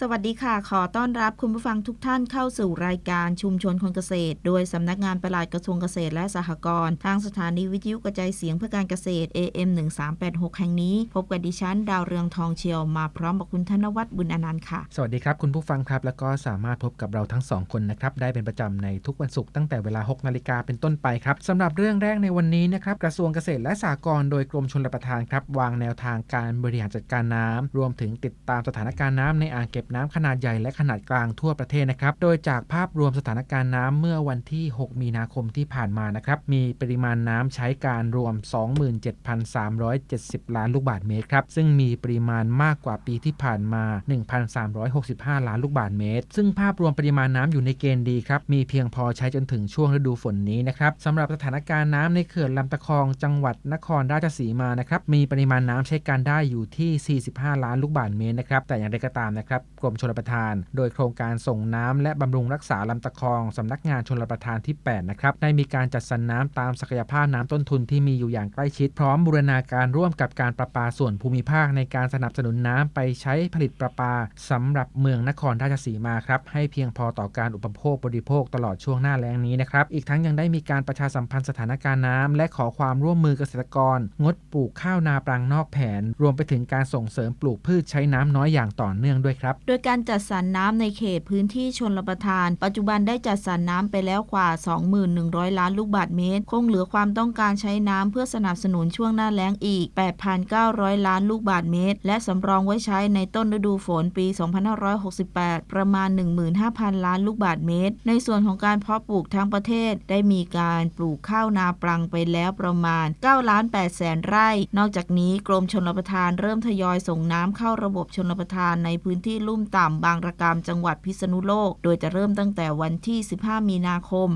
สวัสดีค่ะ ขอต้อนรับคุณผู้ฟังทุกท่านเข้าสู่รายการชุมชนคนเกษตร โดยสำนักงานปลัดกระทรวงเกษตรและสหกรณ์ทางสถานีวิทยุกระจายเสียงเพื่อการเกษตร AM 1386แห่งนี้ พบกับดิฉัน ดาวเรืองทองเชียวมาพร้อมกับคุณธนวัฒน์บุญอนันต์ค่ะ สวัสดีครับคุณผู้ฟังครับ แล้วก็สามารถพบกับเราทั้งสองคนนะครับ ได้เป็นประจำในทุกวันศุกร์ตั้งแต่เวลา 6 นาฬิกาเป็นต้นไปครับสำหรับเรื่องแรกในวันนี้นะครับกระทรวงเกษตรและสหกรณ์โดยกรมชลประทานครับวางแนวทางการบริหารจัดการน้ำรวมถึงติดตามสถานการณ์น้ำในอ่างเก็บน้ำขนาดใหญ่และขนาดกลางทั่วประเทศนะครับ โดยจากภาพรวมสถานการณ์น้ำเมื่อวันที่ 6 มีนาคมที่ผ่านมานะครับ มีปริมาณน้ำใช้การรวม 27,370 ล้านลูกบาศก์เมตรครับ ซึ่งมีปริมาณมากกว่าปีที่ผ่านมา 1,365 ล้านลูกบาศก์เมตร ซึ่งภาพรวมปริมาณน้ำอยู่ในเกณฑ์ดีครับ มีเพียงพอใช้จนถึงช่วงฤดูฝนนี้นะครับสำหรับสถานการณ์น้ำในเขื่อนลำตะคองจังหวัดนครราชสีมานะครับ มีปริมาณน้ำใช้การได้อยู่ที่ 45 ล้านลูกบาศก์เมตรนะครับ แต่อย่างไรก็ตามนะครับ รมชลประทาน โดยโครงการส่งน้ำและบำรุงรักษาลำตะคองสำนักงานชลประทานที่ 8 นะครับ ได้มีการจัดสรรน้ำตามศักยภาพน้ำต้นทุนที่มีอยู่อย่างใกล้ชิด พร้อมบูรณาการร่วมกับการประปาส่วนภูมิภาคในการสนับสนุนน้ำไปใช้ผลิตประปาสำหรับเมืองนครราชสีมาครับ ให้เพียงพอต่อการอุปโภคบริโภคตลอดช่วงหน้าแล้งนี้นะครับ อีกทั้งยังได้มีการประชาสัมพันธ์สถานการณ์น้ำและขอความร่วมมือเกษตรกร งดปลูกข้าวนาปรังนอกแผน รวมไปถึงการส่งเสริมปลูกพืชใช้น้ำน้อยอย่างต่อเนื่องด้วยครับโดยการจัดสรรน้ำในเขตพื้นที่ชนรประทาน ปัจจุบันได้จัดสรรน้ำไปแล้วกว่า 21,000ล้านลูกบาศก์เมตร คงเหลือความต้องการใช้น้ำเพื่อสนับสนุนช่วงหน้าแล้งอีก 8,900 ล้านลูกบาศก์เมตร และสำรองไว้ใช้ในต้นฤดูฝนปี 2568 ประมาณ 15,000 ล้านลูกบาศก์เมตร ในส่วนของการเพาะปลูกทั้งประเทศได้มีการปลูกข้าวนาปรังไปแล้วประมาณ9ล้าน8แสนไร่ นอกจากนี้กรมชลประทานเริ่มทยอยส่งน้ำเข้าระบบชลประทานในพื้นที่ลุ่มต่ำบางระกามจังหวัดพิษณุโลก โดยจะเริ่มตั้งแต่วันที่ 15 มีนาคม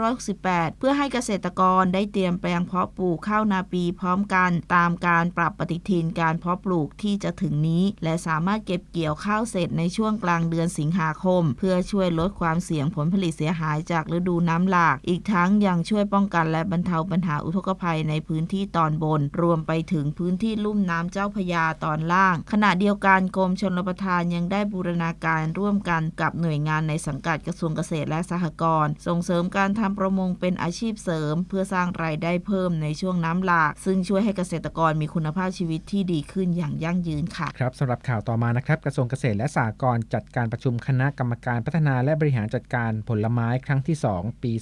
2568 เพื่อให้เกษตรกรได้เตรียมแปลงเพาะปลูกข้าวนาปีพร้อมกันตามการปรับปฏิทินการเพาะปลูกที่จะถึงนี้ และสามารถเก็บเกี่ยวข้าวเสร็จในช่วงกลางเดือนสิงหาคม เพื่อช่วยลดความเสี่ยงผลผลิตเสียหายจากฤดูน้ำหลาก อีกทั้งยังช่วยป้องกันและบรรเทาปัญหาอุทกภัยในพื้นที่ตอนบน รวมไปถึงพื้นที่ลุ่มน้ำเจ้าพยาตอนล่าง ขณะเดียวกันกรมชลประทานยังังได้บูรณาการร่วมกันกับหน่วยงานในสังกัดกระทรวงเกษตรและสหกรณ์ส่งเสริมการทำประมงเป็นอาชีพเสริม เพื่อสร้างรายได้เพิ่มในช่วงน้ำหลาก ซึ่งช่วยให้เกษตรกรมีคุณภาพชีวิตที่ดีขึ้นอย่างยั่งยืนค่ะครับสำหรับข่าวต่อมานะครับกระทรวงเกษตรและสหกรณ์จัดการประชุมคณะกรรมการพัฒนาและบริหารจัดการผลไม้ครั้งที่ 2 ปี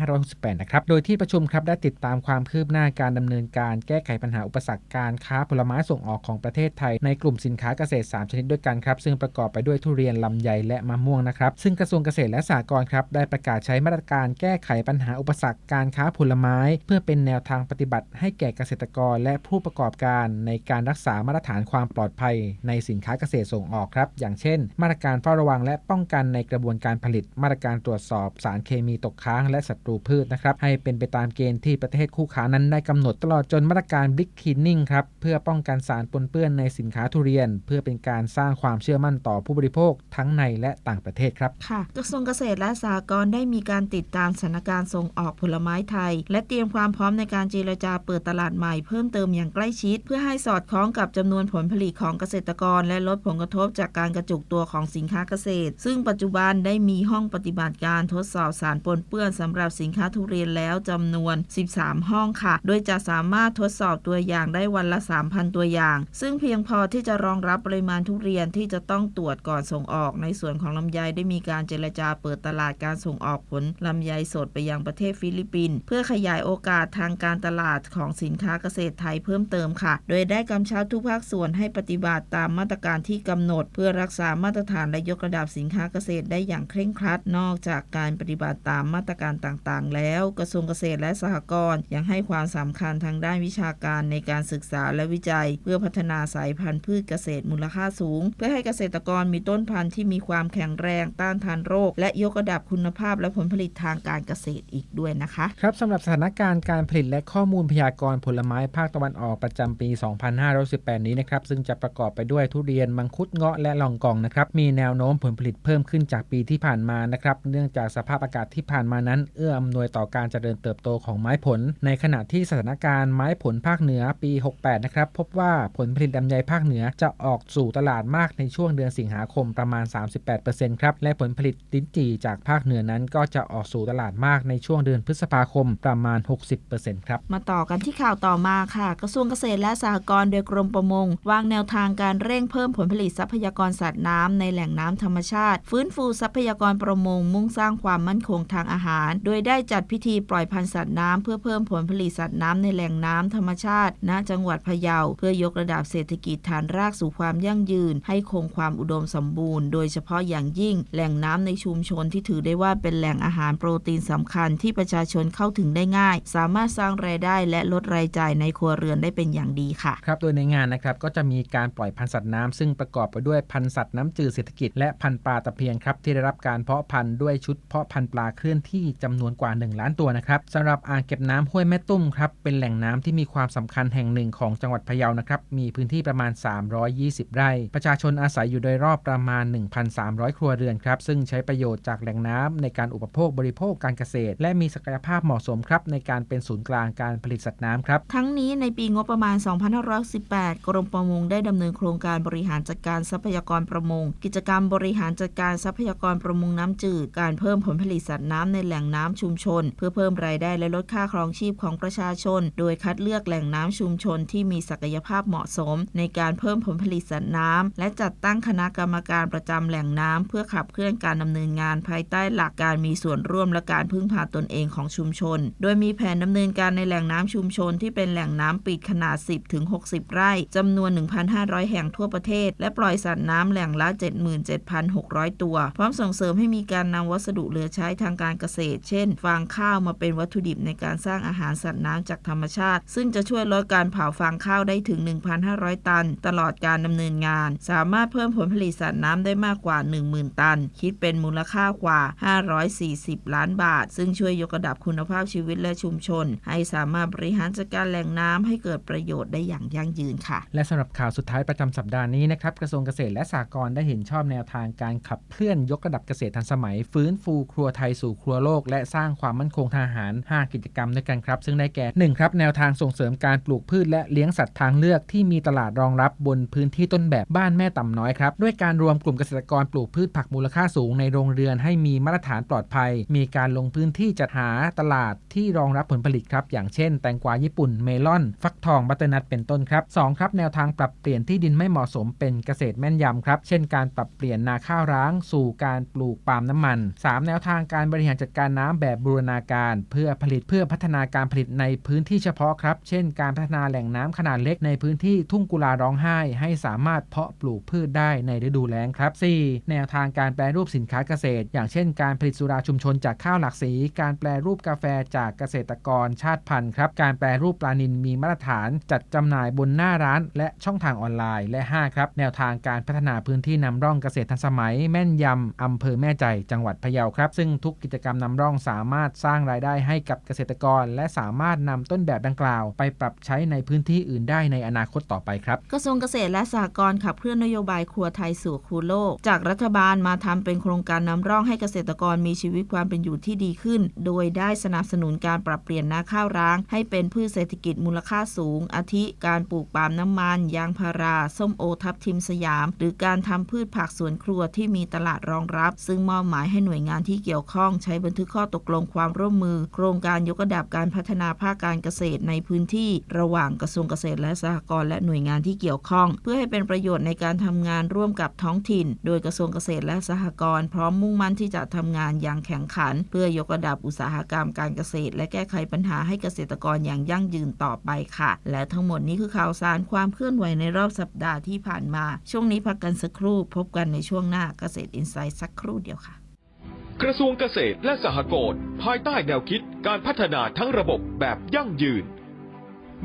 2568 นะครับ โดยที่ประชุมครับได้ติดตามความคืบหน้าการดำเนินการแก้ไขปัญหาอุปสรรคการค้าผลไม้ส่งออกของประเทศไทย ในกลุ่มสินค้าเกษตร 3 ชนิดด้วยกันครับ ซึ่งประกอบไปด้วยทุเรียนลำไยและมะม่วงนะครับ ซึ่งกระทรวงเกษตรและสหกรณ์ครับได้ประกาศใช้มาตรการแก้ไขปัญหาอุปสรรคการค้าผลไม้ เพื่อเป็นแนวทางปฏิบัติให้แก่เกษตรกรและผู้ประกอบการในการรักษามาตรฐานความปลอดภัย ในสินค้าเกษตรส่งออกครับ อย่างเช่น มาตรการเฝ้าระวังและป้องกันในกระบวนการผลิต มาตรการตรวจสอบสารเคมีตกค้างและศัตรูพืชนะครับให้เป็นไปตามเกณฑ์ที่ประเทศคู่ค้านั้นได้กำหนดตลอดจนมาตรการ Big Cleaning ครับเพื่อป้องกันสารปนเปื้อนในสินค้าทุเรียน เพื่อเป็นการสร้างความเชื่อมั่นต่อผู้บริโภคทั้งในและต่างประเทศครับค่ะ กระทรวงเกษตรและสหกรณ์ได้มีการติดตามสถานการณ์ส่งออกผลไม้ไทย และเตรียมความพร้อมในการเจรจาเปิดตลาดใหม่เพิ่มเติมอย่างใกล้ชิด เพื่อให้สอดคล้องกับจำนวนผลผลิตของเกษตรกร และลดผลกระทบจากการกระจุกตัวของสินค้าเกษตร ซึ่งปัจจุบันได้มีห้องปฏิบัติการทดสอบสารปนเปื้อนสำหรับสินค้าทุเรียนแล้วจำนวน 13 ห้องค่ะ โดยจะสามารถทดสอบตัวอย่างได้วันละ 3,000 ตัวอย่าง ซึ่งเพียงพอที่จะรองรับปริมาณทุเรียนที่จะต้องตรวจก่อนส่งออก ในส่วนของลำไยได้มีการเจรจาเปิดตลาดการส่งออกผลลำไยสดไปยังประเทศฟิลิปปินส์เพื่อขยายโอกาสทางการตลาดของสินค้าเกษตรไทยเพิ่มเติมค่ะ โดยได้กำชับทุกภาคส่วนให้ปฏิบัติตามมาตรการที่กำหนด เพื่อรักษามาตรฐานและยกระดับสินค้าเกษตรได้อย่างเคร่งครัด นอกจากการปฏิบัติตามมาตรการต่างๆ แล้ว กระทรวงเกษตรและสหกรณ์ยังให้ความสำคัญทางด้านวิชาการในการศึกษาและวิจัย เพื่อพัฒนาสายพันธุ์พืชเกษตรมูลค่าสูง เพื่อให้เกษตรกรมีต้นพันธุ์ที่มีความแข็งแรงต้านทานโรค และยกระดับคุณภาพและผลผลิตทางการเกษตรอีกด้วยนะคะ ครับสำหรับสถานการณ์การผลิตและข้อมูลพยากรณ์ผลไม้ภาคตะวันออกประจำปี 2518 นี้นะครับ ซึ่งจะประกอบไปด้วยทุเรียนมังคุดเงาะและลองกองนะครับมีแนวโน้มผลผลิตเพิ่มขึ้นจากปีที่ผ่านมานะครับเนื่องจากสภาพอากาศที่ผ่านมานั้น เอื้ออำนวยต่อการเจริญเติบโตของไม้ผล ในขณะที่สถานการณ์ไม้ผลภาคเหนือปี 68 นะครับพบว่าผลผลิตลำไยภาคเหนือจะออกสู่ตลาดมากในช่วงเดือนสิงหาคมประมาณ 38%ครับ และผลผลิตลิ้นจี่จากภาคเหนือนั้นก็จะออกสู่ตลาดมากในช่วงเดือนพฤษภาคมประมาณ 60%ครับ มาต่อกันที่ข่าวต่อมาค่ะ กระทรวงเกษตรและสหกรณ์โดยกรมประมง วางแนวทางการเร่งเพิ่มผลผลิตทรัพยากรสัตว์น้ำในแหล่งน้ำธรรมชาติ ฟื้นฟูทรัพยากรประมงมุ่งสร้างความมั่นคงทางอาหาร โดยได้จัดพิธีปล่อยพันธุ์สัตว์น้ำเพื่อเพิ่มผลผลิตสัตว์น้ำในแหล่งน้ำธรรมชาติ ณ จังหวัดพะเยา เพื่อยกระดับเศรษฐกิจฐานรากสู่ความยั่งยืน ให้คงความความอุดมสมบูรณ์ โดยเฉพาะอย่างยิ่งแหล่งน้ำในชุมชนที่ถือได้ว่าเป็นแหล่งอาหารโปรตีนสำคัญที่ประชาชนเข้าถึงได้ง่าย สามารถสร้างรายได้และลดรายจ่ายในครัวเรือนได้เป็นอย่างดีค่ะ ครับโดยในงานนะครับก็จะมีการปล่อยพันธุ์สัตว์น้ำซึ่งประกอบไปด้วยพันธุ์สัตว์น้ำจืดเศรษฐกิจและพันธุ์ปลาตะเพียนครับที่ได้รับการเพาะพันธุ์ด้วยชุดเพาะพันธุ์ปลาเคลื่อนที่จำนวนกว่า 1 ล้านตัวนะครับสำหรับอ่างเก็บน้ำห้วยแม่ตุ้มครับเป็นแหล่งน้ำที่มีความสำคัญแห่งหนึ่งของจังหวัดพะเยานะครับมีพื้นที่ประมาณ 320 ไร่ ประชาชนอาศัยอยู่โดยรอบประมาณ 1,300 ครัวเรือนครับ ซึ่งใช้ประโยชน์จากแหล่งน้ำในการอุปโภคบริโภคการเกษตร และมีศักยภาพเหมาะสมครับในการเป็นศูนย์กลางการผลิตสัตว์น้ำครับ ทั้งนี้ในปีงบประมาณ 2518 กรมประมงได้ดำเนินโครงการบริหารจัดการทรัพยากรประมง กิจกรรมบริหารจัดการทรัพยากรประมงน้ำจืด การเพิ่มผลผลิตสัตว์น้ำในแหล่งน้ำชุมชน เพื่อเพิ่มรายได้และลดค่าครองชีพของประชาชน โดยคัดเลือกแหล่งน้ำชุมชนที่มีศักยภาพเหมาะสม ในการเพิ่มผลผลิตสัตว์น้ำและจัดตั้งงคณะกรรมการประจำแหล่งน้ำเพื่อขับเคลื่อนการดำเนินงานภายใต้หลักการมีส่วนร่วมและการพึ่งพาตนเองของชุมชน โดยมีแผนดำเนินการในแหล่งน้ำชุมชนที่เป็นแหล่งน้ำปิดขนาด 10ถึง60 ไร่จำนวน 1,500 แห่งทั่วประเทศ และปล่อยสัตว์น้ำแหล่งละ 77,600 ตัว พร้อมส่งเสริมให้มีการนำวัสดุเหลือใช้ทางการเกษตร เช่น ฟางข้าวมาเป็นวัตถุดิบในการสร้างอาหารสัตว์น้ำจากธรรมชาติ ซึ่งจะช่วยลดการเผาฟางข้าวได้ถึง 1,500 ตัน ตลอดการดำเนินงาน สามารถเพิ่มมผลผลิตสัตว์น้ำได้มากกว่า 10,000 ตัน คิดเป็นมูลค่ากว่า 540 ล้านบาท ซึ่งช่วยยกระดับคุณภาพชีวิตและชุมชน ให้สามารถบริหารจัดการแหล่งน้ำให้เกิดประโยชน์ได้อย่างยั่งยืนค่ะ และสำหรับข่าวสุดท้ายประจำสัปดาห์นี้นะครับกระทรวงเกษตรและสหกรณ์ได้เห็นชอบแนวทางการขับเคลื่อนยกระดับเกษตรทันสมัย ฟื้นฟูครัวไทยสู่ครัวโลก และสร้างความมั่นคงทางอาหาร 5 กิจกรรมด้วยกันครับซึ่งได้แก่ 1. ครับแนวทางส่งเสริมการปลูกพืชและเลี้ยงสัตว์ทางเลือกที่มีตลาดรองรับบนพื้นที่ต้นแบบบ้านแม่ต่ำน้อยครับด้วยการรวมกลุ่มเกษตรกรปลูกพืชผักมูลค่าสูงในโรงเรือนให้มีมาตรฐานปลอดภัย มีการลงพื้นที่จัดหาตลาดที่รองรับผลผลิตครับ อย่างเช่น แตงกวาญี่ปุ่นเมลอน ฟักทองบัตเตอร์นัทเป็นต้นครับ 2. ครับ แนวทางปรับเปลี่ยนที่ดินไม่เหมาะสมเป็นเกษตรแม่นยำครับ เช่นการปรับเปลี่ยนนาข้าวร้าง สู่การปลูกปาล์มน้ำมัน 3. แนวทางการบริหารจัดการน้ำแบบบูรณาการ เพื่อผลิตเพื่อพัฒนาการผลิตในพื้นที่เฉพาะครับ เช่น การพัฒนาแหล่งน้ำขนาดเล็กในพื้นที่ทุ่งกุลาร้องไห้ ให้สามารถเพาะปลูกพืชได้ได้ในฤดูแล้งครับ 4. แนวทางการแปรรูปสินค้าเกษตร อย่างเช่นการผลิตสุราชุมชนจากข้าวหลากสี การแปรรูปกาแฟจากเกษตรกรชาติพันธุ์ครับ การแปรรูปปลานิลมีมาตรฐาน จัดจำหน่ายบนหน้าร้าน และช่องทางออนไลน์ และ 5 ครับ แนวทางการพัฒนาพื้นที่นำร่องเกษตรทันสมัย แม่นยำอำเภอแม่ใจ จังหวัดพะเยาครับ ซึ่งทุกกิจกรรมนำร่องสามารถสร้างรายได้ให้กับเกษตรกร และสามารถนำต้นแบบดังกล่าว ไปปรับใช้ในพื้นที่อื่นได้ในอนาคตต่อไปครับ กระทรวงเกษตรและสหกรณ์ขับเคลื่อนนโยบายครัวไทยสู่ครัวโลก จากรัฐบาลมาทำเป็นโครงการนำร่องให้เกษตรกรมีชีวิตความเป็นอยู่ที่ดีขึ้น โดยได้สนับสนุนการปรับเปลี่ยนนาข้าวร้าง ให้เป็นพืชเศรษฐกิจมูลค่าสูง อาทิการปลูกปาล์มน้ำมัน ยางพารา ส้มโอทับทิมสยาม หรือการทำพืชผักสวนครัวที่มีตลาดรองรับ ซึ่งมอบหมายให้หน่วยงานที่เกี่ยวข้อง ใช้บันทึกข้อตกลงความร่วมมือ โครงการยกระดับการพัฒนาภาคการเกษตรในพื้นที่ ระหว่างกระทรวงเกษตรและสหกรณ์และหน่วยงานที่เกี่ยวข้อง เพื่อให้เป็นประโยชน์ในการทำงานร่วมกับท้องถิ่น โดยกระทรวงเกษตรและสหกรณ์พร้อมมุ่งมั่นที่จะทำงานอย่างแข่งขัน เพื่อยกระดับอุตสาหกรรมการเกษตร และแก้ไขปัญหาให้เกษตรกรอย่างยั่งยืนต่อไปค่ะ และทั้งหมดนี้คือข่าวสารความเคลื่อนไหวในรอบสัปดาห์ที่ผ่านมา ช่วงนี้พักกันสักครู่ พบกันในช่วงหน้าเกษตรอินไซต์สักครู่เดียวค่ะกระทรวงเกษตรและสหกรณ์ภายใต้แนวคิดการพัฒนาทั้งระบบแบบยั่งยืน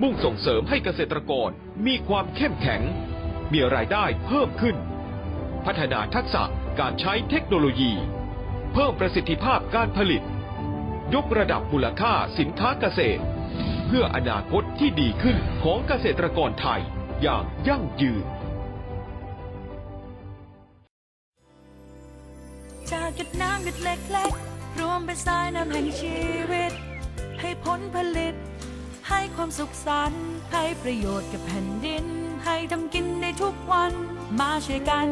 มุ่งส่งเสริมให้เกษตรกรมีความเข้มแข็ง มีรายได้เพิ่มขึ้น พัฒนาทักษะการใช้เทคโนโลยี เพิ่มประสิทธิภาพการผลิต ยกระดับมูลค่าสินค้าเกษตร เพื่ออนาคตที่ดีขึ้นของเกษตรกรไทยอย่างยั่งยืนจากหยดน้ำหยดเล็กๆ รวมเป็นสายน้ำแห่งชีวิต ให้ผลผลิต ให้ความสุขสันต์ให้ประโยชน์กับแผ่นดิน ให้ทำกินได้ทุกวัน มาช่วยกัน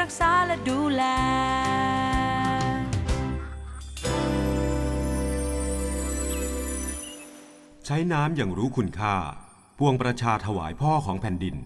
รักษาและดูแล ใช้น้ำอย่างรู้คุณค่า พวงประชาถวายพ่อของแผ่นดิน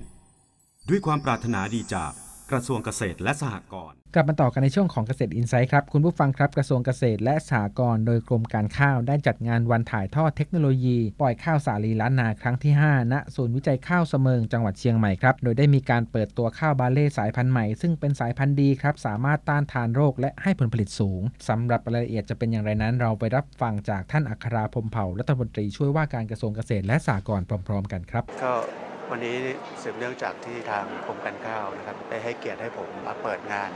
ด้วยความปรารถนาดีจาก กระทรวงเกษตรและสหกรณ์ กลับมาต่อกันในช่วงของเกษตรอินไซต์ครับ คุณผู้ฟังครับกระทรวงเกษตรและสหกรณ์โดยกรมการข้าวได้จัดงานวันถ่ายทอดเทคโนโลยี ปล่อยข้าวสาลีล้านนาครั้งที่ 5 ณ ศูนย์วิจัยข้าวเสมิงจังหวัดเชียงใหม่ครับโดยได้มีการเปิดตัวข้าวบาเล่สายพันธุ์ใหม่ ซึ่งเป็นสายพันธุ์ดีครับสามารถต้านทานโรคและให้ผลผลิตสูงสำหรับรายละเอียดจะเป็นอย่างไรนั้น เราไปรับฟังจากท่านอัคราพรหมเผ่ารัฐมนตรีช่วยว่าการกระทรวงเกษตรและสหกรณ์พร้อม ๆ กันครับก็ วันนี้สืบเนื่องจากที่ทางกรมการข้าวนะครับได้ให้เกียรติให้ผมมาเปิดงาน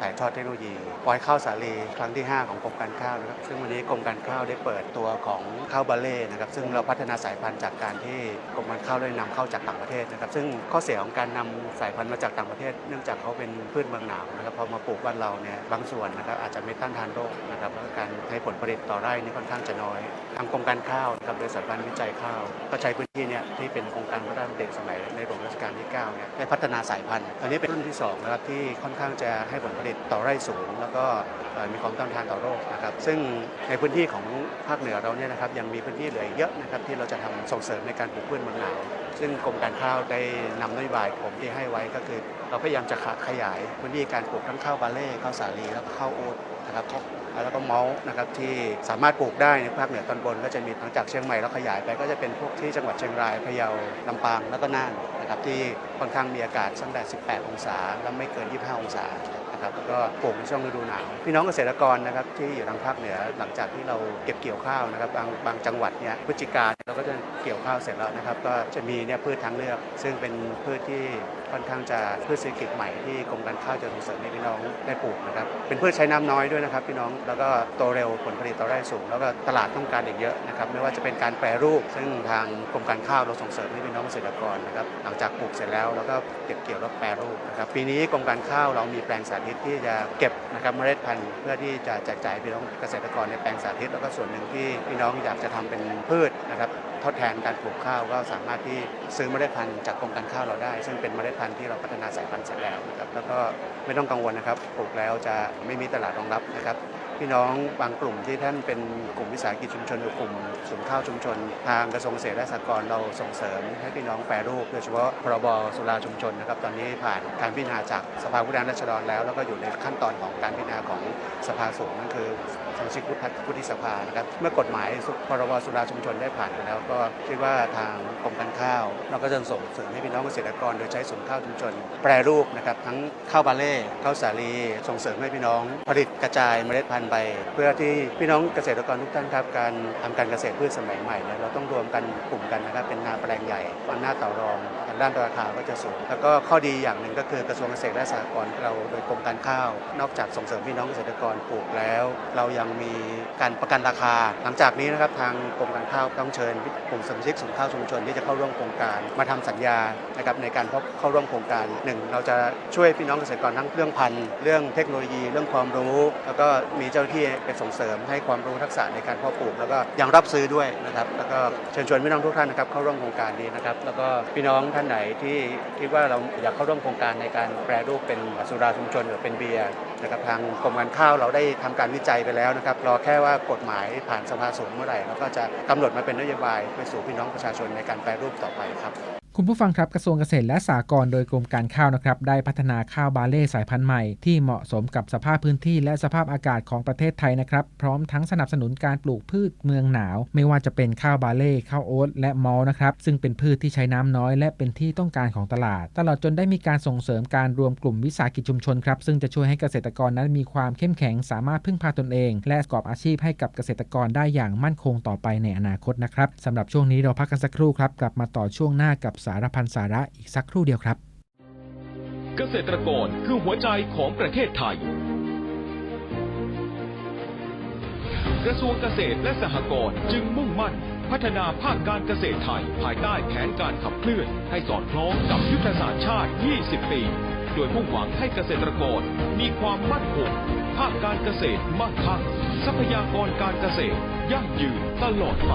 ถ่ายทอดเทคโนโลยีปล่อยข้าวสาลีครั้งที่ 5 ของกรมการข้าวนะครับซึ่งวันนี้กรมการข้าวได้เปิดตัวของข้าวบาเล่นะครับซึ่งเราพัฒนาสายพันธุ์จากการที่กรมการข้าวได้นำเข้าจากต่างประเทศนะครับซึ่งข้อเสียของการนำสายพันธุ์มาจากต่างประเทศ เนื่องจากเขาเป็นพืชเมืองหนาวนะครับพอมาปลูกบ้านเราเนี่ยบางส่วนนะครับอาจจะไม่ต้านทานโรคนะครับแล้วการให้ผลผลิตต่อไร่นี่ค่อนข้างจะน้อย ทางกรมการข้าวนะครับโดยสถาบันวิจัยข้าวก็ใช้พื้นที่เนี่ยที่เป็นโครงการพระราชดำริสมัยในหลวงรัชกาลที่9เนี่ยได้พัฒนาสายพันธุ์อันนี้เป็นรุ่นที่2นะครับที่ค่อนข้างจะให้ผลผลิตต่อไร่สูง แล้วก็มีความต้านทานต่อโรคนะครับซึ่งในพื้นที่ของภาคเหนือเราเนี่ยนะครับยังมีพื้นที่เหลือเยอะนะครับที่เราจะทำส่งเสริมในการปลูกพืชเมืองหนาวซึ่งกรมการข้าวได้นำนโยบายผมที่ให้ไว้ก็คือ เราพยายามจะขยายพื้นที่การปลูกทั้งข้าวบาเล่ข้าวสาลีแล้วก็ข้าวโอ๊ต นะครับแล้วก็เมาส์นะครับที่สามารถปลูกได้ในภาคเหนือตอนบน ก็จะมีหลังจากเชียงใหม่แล้วขยายไปก็จะเป็นพวกที่จังหวัดเชียงรายพะเยาลำปางแล้วก็น่านนะครับที่ค่อนข้างมีอากาศตั้งแต่ 18 องศา และไม่เกิน 25 องศานะครับแล้วก็ปลูกในช่วงฤดูหนาวพี่น้องเกษตรกรนะครับที่อยู่ทางภาคเหนือหลังจากที่เราเก็บเกี่ยวข้าวนะครับบางบางจังหวัดเนี่ยพฤศจิกาเราก็จะเกี่ยวข้าวเสร็จแล้วนะครับ ก็จะมีเนี่ยพืชทางเลือก ซึ่งเป็นพืชที่ ค่อนข้างจะพืชเศรษฐกิจใหม่ที่กรมการข้าวจะส่งเสริมให้พี่น้องได้ปลูกนะครับเป็นพืชใช้น้ำน้อยด้วยนะครับพี่น้องแล้วก็โตเร็วผลผลิตต่อไร่สูง แล้วก็ตลาดต้องการอีกเยอะนะครับไม่ว่าจะเป็นการแปรรูป ซึ่งทางกรมการข้าวเราส่งเสริมให้พี่น้องเกษตรกรนะครับหลังจากปลูกเสร็จแล้วแล้วก็เก็บเกี่ยวแล้วแปรรูปนะครับปีนี้กรมการข้าวเรามีแปลงสาธิตที่จะเก็บนะครับเมล็ดพันธุ์เพื่อที่จะแจกจ่ายพี่น้องเกษตรกรในแปลงสาธิต แล้วก็ส่วนหนึ่งที่พี่น้องอยากจะทำเป็นพืชนะครับ ทดแทนการปลูกข้าวก็สามารถที่ซื้อเมล็ดพันธุ์จากกรมการข้าวเราได้ ซึ่งเป็นเมล็ดพันธุ์ที่เราพัฒนาสายพันธุ์เสร็จแล้วนะครับแล้วก็ไม่ต้องกังวลนะครับปลูกแล้วจะไม่มีตลาดรองรับนะครับพี่น้องบางกลุ่มที่ท่านเป็นกลุ่มวิสาหกิจชุมชนหรือกลุ่มศูนย์ข้าวชุมชน ทางกระทรวงเกษตรและสหกรณ์เราส่งเสริมให้พี่น้องแปรรูปโดยเฉพาะพรบสุราชุมชนนะครับตอนนี้ผ่านการพิจารณาจากสภาผู้แทนราษฎรแล้ว แล้วก็อยู่ในขั้นตอนของการพิจารณาของสภาสูงนั่นคือ สมาชิกวุฒิสภานะครับเมื่อกฎหมายพรบสุราชุมชนได้ผ่านไปแล้ว ก็คิดว่าทางกรมการข้าว เราก็จะส่งเสริมให้พี่น้องเกษตรกรโดยใช้ศูนย์ข้าวชุมชน แปรรูปนะครับทั้งข้าวบาเล่ข้าวสาลีส่งเสริมให้พี่น้องผลิตกระจายเมล็ดพันธุ์ไป เพื่อที่พี่น้องเกษตรกรทุกท่านครับการทำการเกษตรพืชสมัยใหม่เนี่ยเราต้องรวมกันกลุ่มกันนะครับเป็นนาแปลงใหญ่อำนาจต่อรองทางด้านราคาก็จะสูง แล้วก็ข้อดีอย่างหนึ่งก็คือกระทรวงเกษตรและสหกรณ์เราโดยกรมการข้าว นอกจากส่งเสริมพี่น้องเกษตรกรปลูกแล้ว เรายังมีการประกันราคา หลังจากนี้นะครับทางกรมการข้าวต้องเชิญกลุ่มสมาชิกศูนย์ข้าวชุมชนที่จะเข้าร่วมโครงการมาทำสัญญานะครับในการเข้าร่วมโครงการหนึ่งเราจะช่วยพี่น้องเกษตรกรทั้งเรื่องพันธุ์เรื่องเทคโนโลยี เรื่องความรู้ แล้วก็มีเจ้าหน้าที่ไปส่งเสริมให้ความรู้ทักษะในการเพาะปลูก แล้วก็ยังรับซื้อด้วยนะครับแล้วก็เชิญชวนพี่น้องทุกท่านนะครับเข้าร่วมโครงการนี้นะครับแล้วก็พี่น้องท่านไหนที่คิดว่าเราอยากเข้าร่วมโครงการในการแปรรูปเป็นสุราชุมชนหรือเป็นเบียร์นะครับทางกรมการข้าวเราได้ทำการวิจัยไปแล้วนะครับรอแค่ว่ากฎหมายผ่านสภาสูงเมื่อไหร่เราก็จะกำหนดมาเป็นนโยบายไปสู่พี่น้องประชาชนในการแปรรูปต่อไปครับ คุณผู้ฟังครับกระทรวงเกษตรและสหกรณ์โดยกรมการข้าวนะครับได้พัฒนาข้าวบาเล่สายพันธุ์ใหม่ที่เหมาะสมกับสภาพพื้นที่และสภาพอากาศของประเทศไทยนะครับพร้อมทั้งสนับสนุนการปลูกพืชเมืองหนาว ไม่ว่าจะเป็นข้าวบาเล่ข้าวโอ๊ตและมอลนะครับซึ่งเป็นพืชที่ใช้น้ำน้อย และเป็นที่ต้องการของตลาด ตลอดจนได้มีการส่งเสริมการรวมกลุ่มวิสาหกิจชุมชนครับซึ่งจะช่วยให้เกษตรกรนั้นมีความเข้มแข็งสามารถพึ่งพาตนเอง และประกอบอาชีพให้กับเกษตรกรได้อย่างมั่นคงต่อไปในอนาคตนะครับสำหรับช่วงนี้เราพักกันสักครู่ครับกลับมาต่อช่วงหน้ากับสารพันสาระอีกสักครู่เดียวครับ เกษตรกรคือหัวใจของประเทศไทย กระทรวงเกษตรและสหกรณ์จึงมุ่งมั่น พัฒนาภาคการเกษตรไทย ภายใต้แผนการขับเคลื่อน ให้สอดคล้องกับยุทธศาสตร์ชาติ 20 ปี โดยมุ่งหวังให้เกษตรกรมีความมั่นคงภาคการเกษตรมั่งคั่งทรัพยากรการเกษตรยั่งยืนตลอดไป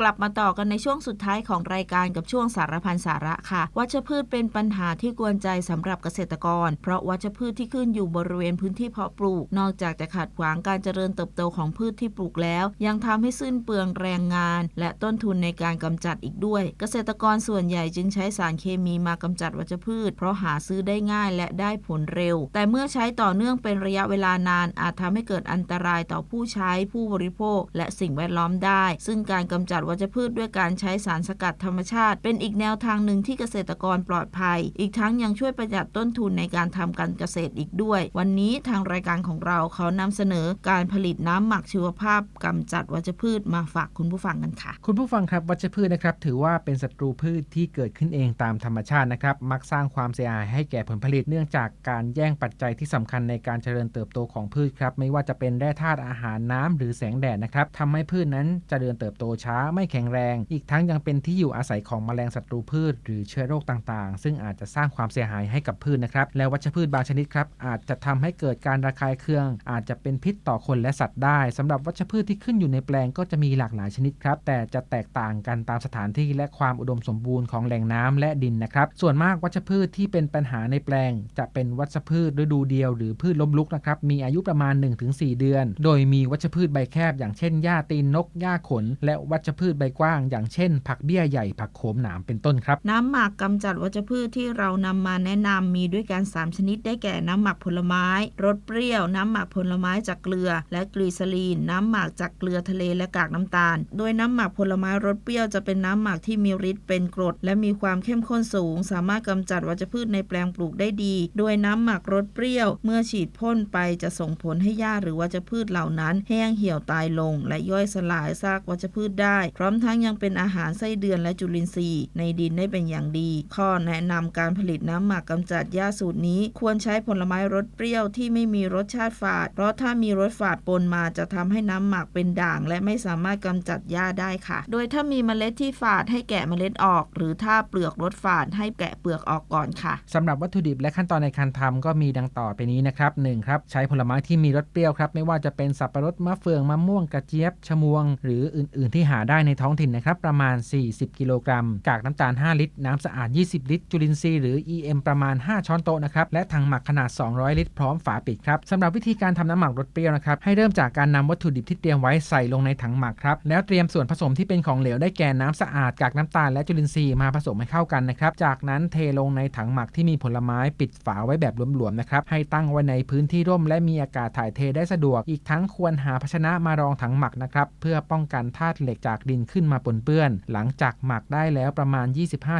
กลับมาต่อกันในช่วงสุดท้ายของรายการกับช่วงสารพันสาระค่ะ วัชพืชเป็นปัญหาที่กวนใจสำหรับเกษตรกร เพราะวัชพืชที่ขึ้นอยู่บริเวณพื้นที่เพาะปลูก นอกจากจะขัดขวางการเจริญเติบโตของพืชที่ปลูกแล้ว ยังทำให้สิ้นเปลืองแรงงาน และต้นทุนในการกำจัดอีกด้วย เกษตรกรส่วนใหญ่จึงใช้สารเคมีมากำจัดวัชพืช เพราะหาซื้อได้ง่ายและได้ผลเร็ว แต่เมื่อใช้ต่อเนื่องเป็นระยะเวลานาน อาจทำให้เกิดอันตรายต่อผู้ใช้ผู้บริโภค และสิ่งแวดล้อมได้ ซึ่งการกำจัดวัชพืชด้วยการใช้สารสกัดธรรมชาติ เป็นอีกแนวทางหนึ่งที่เกษตรกรปลอดภัย อีกทั้งยังช่วยประหยัดต้นทุนในการทำการเกษตรอีกด้วย วันนี้ทางรายการของเราเขานำเสนอการผลิตน้ำหมักชีวภาพกำจัดวัชพืชมาฝากคุณผู้ฟังกันค่ะ คุณผู้ฟังครับวัชพืชนะครับถือว่าเป็นศัตรูพืชที่เกิดขึ้นเองตามธรรมชาตินะครับมักสร้างความเสียหายให้แก่ผลผลิตเนื่องจากการแย่งปัจจัยที่สำคัญในการเจริญเติบโตของพืชครับไม่ว่าจะเป็นแร่ธาตุอาหารน้ำหรือแสงแดดนะครับทำให้พืชนั้นเจริญเติบโตช้าไม่แข็งแรง อีกทั้งยังเป็นที่อยู่อาศัยของแมลงศัตรูพืช หรือเชื้อโรคต่างๆ ซึ่งอาจจะสร้างความเสียหายให้กับพืชนะครับ และวัชพืชบางชนิดครับอาจจะทำให้เกิดการระคายเคือง อาจจะเป็นพิษต่อคนและสัตว์ได้สำหรับวัชพืชที่ขึ้นอยู่ในแปลงก็จะมีหลากหลายชนิดครับ แต่จะแตกต่างกันตามสถานที่และความอุดมสมบูรณ์ของแหล่งน้ำและดินนะครับ ส่วนมากวัชพืชที่เป็นปัญหาในแปลง จะเป็นวัชพืชฤดูเดียวหรือพืชล้มลุกนะครับมีอายุประมาณ 1-4 เดือน โดยมีวัชพืชใบแคบ อย่างเช่นหญ้าตีนนกหญ้าขน และวัชพืชืชใบกว้าง อย่างเช่น ผักเบี้ยใหญ่ผักโขมหนามเป็นต้นครับ น้ำหมักกำจัดวัชพืชที่เรานำมาแนะนำมีด้วยกัน 3 ชนิดได้แก่น้ำหมักผลไม้รสเปรี้ยว น้ำหมักผลไม้จากเกลือ และกลีซอรีน น้ำหมักจากเกลือทะเลและกากน้ำตาล โดยน้ำหมักผลไม้รสเปรี้ยวจะเป็นน้ำหมักที่มีฤทธิ์เป็นกรด และมีความเข้มข้นสูง สามารถกำจัดวัชพืชในแปลงปลูกได้ดี โดยน้ำหมักรสเปรี้ยว เมื่อฉีดพ่นไปจะส่งผลให้หญ้าหรือวัชพืชเหล่านั้น แห้งเหี่ยวตายลง และย่อยสลายซากวัชพืชได้พร้อมทั้งยังเป็นอาหารไส้เดือนและจุลินทรีย์ ในดินได้เป็นอย่างดี ข้อแนะนำการผลิตน้ำหมักกำจัดหญ้าสูตรนี้ ควรใช้ผลไม้รสเปรี้ยวที่ไม่มีรสชาติฝาด เพราะถ้ามีรสฝาดปนมาจะทำให้น้ำหมักเป็นด่าง และไม่สามารถกำจัดหญ้าได้ค่ะ โดยถ้ามีเมล็ดที่ฝาดให้แกะเมล็ดออก หรือถ้าเปลือกรสฝาดให้แกะเปลือกออกก่อนค่ะสำหรับวัตถุดิบและขั้นตอนในการทำก็มีดังต่อไปนี้นะครับหนึ่งครับใช้ผลไม้ที่มีรสเปรี้ยวครับไม่ว่าจะเป็นสับปะรดมะเฟืองมะม่วงกระเจี๊ยบชะมวง หรืออื่น ๆ ที่หาได้ในท้องถิ่นนะครับประมาณ 40 กิโลกรัม กากน้ำตาล 5 ลิตร น้ำสะอาด 20 ลิตร จุลินทรีย์หรือ EM ประมาณ 5 ช้อนโต๊ะนะครับและถังหมักขนาด 200 ลิตรพร้อมฝาปิดครับสำหรับวิธีการทำน้ำหมักรสเปรี้ยวนะครับให้เริ่มจากการนำวัตถุดิบที่เตรียมไว้ใส่ลงในถังหมักครับแล้วเตรียมส่วนผสมที่เป็นของเหลวได้แก่น้ำสะอาดกากน้ำตาลและจุลินทรีย์มาผสมให้เข้ากันนะครับจากนั้นเทลงในถังหมักที่มีผลไม้ปิดฝาไว้แบบหลวมๆนะครับให้ตั้งไว้ในพื้นที่ร่ม และมีอากาศถ่ายเทได้สะดวก อีกทั้งควรหาภาชนะมารองถังหมักนะครับเพื่อป้องกันธาตุเหล็กจากดินขึ้นมาปนเปื้อน หลังจากหมักได้แล้วประมาณ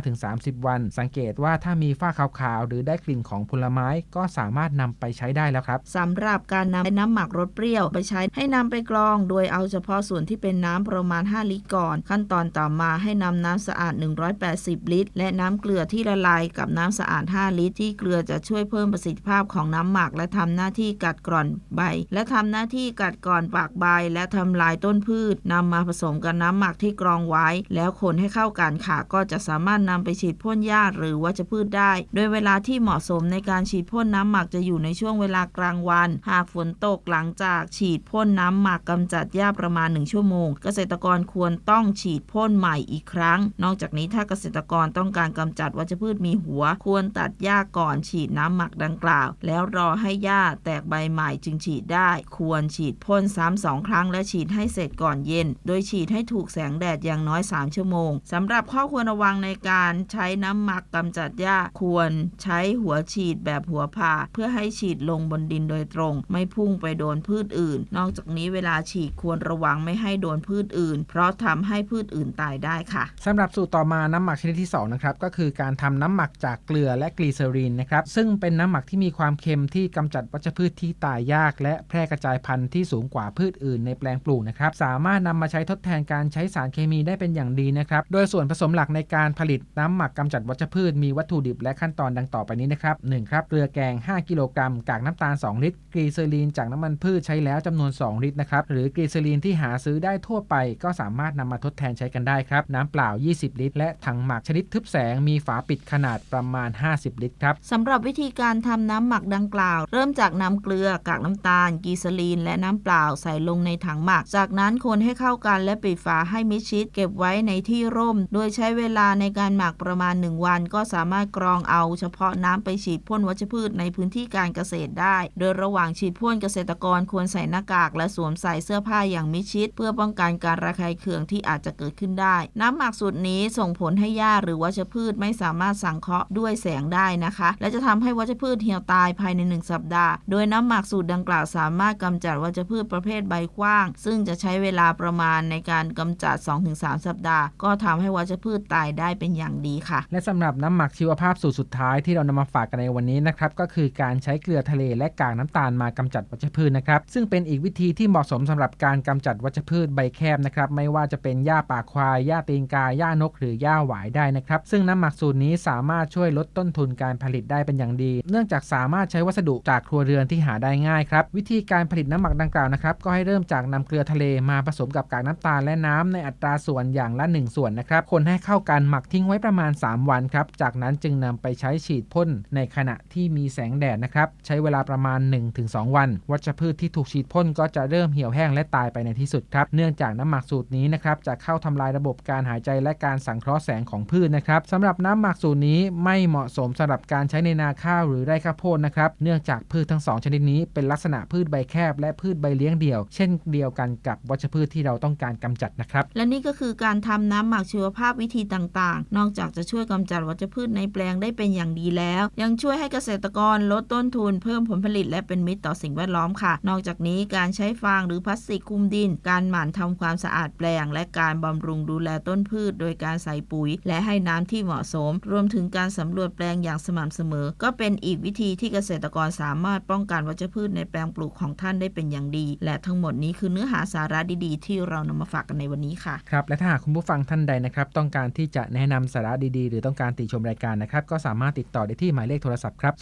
25-30 วัน สังเกตว่าถ้ามีฝ้าขาวๆ หรือได้กลิ่นของผลไม้ก็สามารถนำไปใช้ได้แล้วครับสำหรับการนำน้ำหมักรสเปรี้ยวไปใช้ให้นำไปกรอง โดยเอาเฉพาะส่วนที่เป็นน้ำประมาณ 5 ลิตรก่อน ขั้นตอนต่อมาให้นำน้ำสะอาด 180 ลิตร และน้ำเกลือที่ละลายกับน้ำสะอาด 5 ลิตร ที่เกลือจะช่วยเพิ่มประสิทธิภาพของน้ำหมัก และทำหน้าที่กัดกร่อนใบ และทำหน้าที่กัดกร่อนปากใบ และทำลายต้นพืชนำมาผสมกับน้ำหมักักที่กรองไว้ แล้วคนให้เข้ากันค่ะก็จะสามารถนำไปฉีดพ่นหญ้าหรือวัชพืชได้ โดยเวลาที่เหมาะสมในการฉีดพ่นน้ำหมักจะอยู่ในช่วงเวลากลางวัน หากฝนตกหลังจากฉีดพ่นน้ำหมักกำจัดหญ้าประมาณ 1 ชั่วโมง เกษตรกรควรต้องฉีดพ่นใหม่อีกครั้ง นอกจากนี้ถ้าเกษตรกรต้องการกำจัดวัชพืชมีหัว ควรตัดหญ้าก่อนฉีดน้ำหมักดังกล่าว แล้วรอให้หญ้าแตกใบใหม่จึงฉีดได้ ควรฉีดพ่นซ้ำสองครั้งและฉีดให้เสร็จก่อนเย็น โดยฉีดให้ถูกกแสงแดดอย่างน้อย 3 ชั่วโมงสำหรับข้อควรระวังในการใช้น้ำหมักกำจัดหญ้าควรใช้หัวฉีดแบบหัวผ่า เพื่อให้ฉีดลงบนดินโดยตรง ไม่พุ่งไปโดนพืชอื่น นอกจากนี้เวลาฉีดควรระวังไม่ให้โดนพืชอื่น เพราะทำให้พืชอื่นตายได้ค่ะสำหรับสูตรต่อมาน้ำหมักชนิดที่2นะครับก็คือการทำน้ำหมักจากเกลือและกลีเซอรีนนะครับซึ่งเป็นน้ำหมักที่มีความเค็มที่กำจัดวัชพืชที่ตายยาก และแพร่กระจายพันธุ์ที่สูงกว่าพืชอื่นในแปลงปลูกนะครับสามารถนำมาใช้ทดแทนการใช้สารเคมีได้เป็นอย่างดีนะครับ โดยส่วนผสมหลักในการผลิตน้ำหมักกำจัดวัชพืชมีวัตถุดิบและขั้นตอนดังต่อไปนี้นะครับ1ครับเกลือแกง 5 กิโลกรัม กากน้ำตาล 2 ลิตรกลีเซอรีนจากน้ำมันพืชใช้แล้วจำนวน 2 ลิตรนะครับ หรือกลีเซอรีนที่หาซื้อได้ทั่วไป ก็สามารถนำมาทดแทนใช้กันได้ครับ น้ำเปล่า 20 ลิตร และถังหมักชนิดทึบแสงมีฝาปิดขนาดประมาณ 50 ลิตรครับสำหรับวิธีการทำน้ำหมักดังกล่าว เริ่มจากนำเกลือ กากน้ำตาลกีเซาลีน และน้ำเปล่าใส่ลงในถังหมัก จากนั้นคนให้เข้ากันและปิดฝาให้มิดชิดเก็บไว้ในที่ร่ม โดยใช้เวลาในการหมักประมาณ 1 วัน ก็สามารถกรองเอาเฉพาะน้ำไปฉีดพ่นวัชพืชในพื้นที่การเกษตรได้ โดยระหว่างฉีดพ่นเกษตรกรควรใส่หน้ากาก และสวมใส่เสื้อผ้าอย่างมิดชิด เพื่อป้องกันการระคายเคืองที่อาจจะเกิดขึ้นได้ น้ำหมักสูตรนี้ส่งผลให้หญ้าหรือวัชพืชไม่สามารถสังเคราะห์ด้วยแสงได้นะคะ และจะทำให้วัชพืชเหี่ยวตายภายใน 1 สัปดาห์ โดยน้ำหมักสูตรดังกล่าวสามารถกำจัดวัชพืชประเภทใบกว้าง ซึ่งจะใช้เวลาประมาณในการกำจัด 2-3 สัปดาห์ ก็ทำให้วัชพืชตายได้เป็นอย่างดีค่ะ และสำหรับน้ำหมักชีวภาพสูตรสุดท้ายที่เรานำมาฝากกันในวันนี้นะครับก็คือการใช้เกลือทะเลและกากน้ำตาลมากำจัดวัชพืชนะครับซึ่งเป็นอีกวิธีที่เหมาะสมสำหรับการกำจัดวัชพืชใบแคบนะครับไม่ว่าจะเป็นหญ้าป่าควายหญ้าตีนกาหญ้านก หรือหญ้าหวายได้นะครับซึ่งน้ำหมักสูตรนี้สามารถช่วยลดต้นทุนการผลิตได้เป็นอย่างดี เนื่องจากสามารถใช้วัสดุจากครัวเรือนที่หาได้ง่ายครับวิธีการผลิตน้ำหมักดังกล่าวนะครับก็ให้เริ่มจากนำเกลือทะเลมาผสมกับกากน้ำตาลและน้ำในอัตราส่วนอย่างละ 1 ส่วนนะครับ คนให้เข้ากันหมักทิ้งไว้ประมาณ 3 วันครับ จากนั้นจึงนำไปใช้ฉีดพ่นในขณะที่มีแสงแดดนะครับ ใช้เวลาประมาณ 1-2 วัน วัชพืชที่ถูกฉีดพ่นก็จะเริ่มเหี่ยวแห้งและตายไปในที่สุดครับ เนื่องจากน้ำหมักสูตรนี้นะครับจะเข้าทำลายระบบการหายใจและการสังเคราะห์แสงของพืชนะครับสำหรับน้ำหมักสูตรนี้ไม่เหมาะสมสำหรับการใช้ในนาข้าวหรือไร่ข้าวโพดนะครับ เนื่องจากพืชทั้งสองชนิดนี้เป็นลักษณะพืชใบแคบและพืชใบเลี้ยงเดี่ยว เช่นเดียวกันกับวัชพืชที่เราต้องการกำจัดนะครับและนี่ก็คือการทำน้ำหมักชีวภาพวิธีต่างๆ นอกจากจะช่วยกำจัดวัชพืชในแปลงได้เป็นอย่างดีแล้ว ยังช่วยให้เกษตรกรลดต้นทุนเพิ่มผลผลิตและเป็นมิตรต่อสิ่งแวดล้อมค่ะ นอกจากนี้การใช้ฟางหรือพลาสติกคลุมดิน การหมั่นทำความสะอาดแปลง และการบำรุงดูแลต้นพืช โดยการใส่ปุ๋ย และให้น้ำที่เหมาะสม รวมถึงการสำรวจแปลงอย่างสม่ำเสมอ ก็เป็นอีกวิธีที่เกษตรกรสามารถป้องกันวัชพืชในแปลงปลูกของท่านได้เป็นอย่างดี และทั้งหมดนี้คือเนื้อหาสาระดีๆ ที่เรานำมาฝากกันในวันนี้ค่ะ ครับ และถ้าหากคุณผู้ฟังท่านใดนะครับ ต้องการที่จะแนะนำสาระดีๆ หรือต้องการติชมรายการนะครับ ก็สามารถติดต่อได้ที่หมายเลขโทรศัพท์ครับ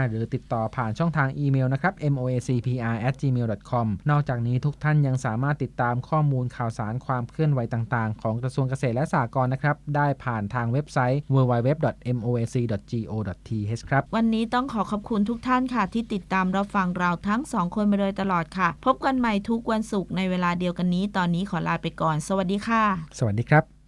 022812505 หรือติดต่อผ่านช่องทางอีเมลนะครับ moacpr@gmail.com นอกจากนี้ทุกท่านยังสามารถติดตามข้อมูลข่าวสารความเคลื่อนไหวต่างๆ ของกระทรวงเกษตรและสหกรณ์นะครับ ได้ผ่านทางเว็บไซต์ www.moac.go.th ครับ วันนี้ต้องขอขอบคุณทุกท่านค่ะ ที่ติดตามรับฟังเราทั้งสองคนมาโดยตลอดค่ะ พบกันใหม่ทุกวันศุกร์ในเวลาเดียวกันนี้ ตอนนี้ขอลาไปก่อน สวัสดีค่ะ สวัสดีครับ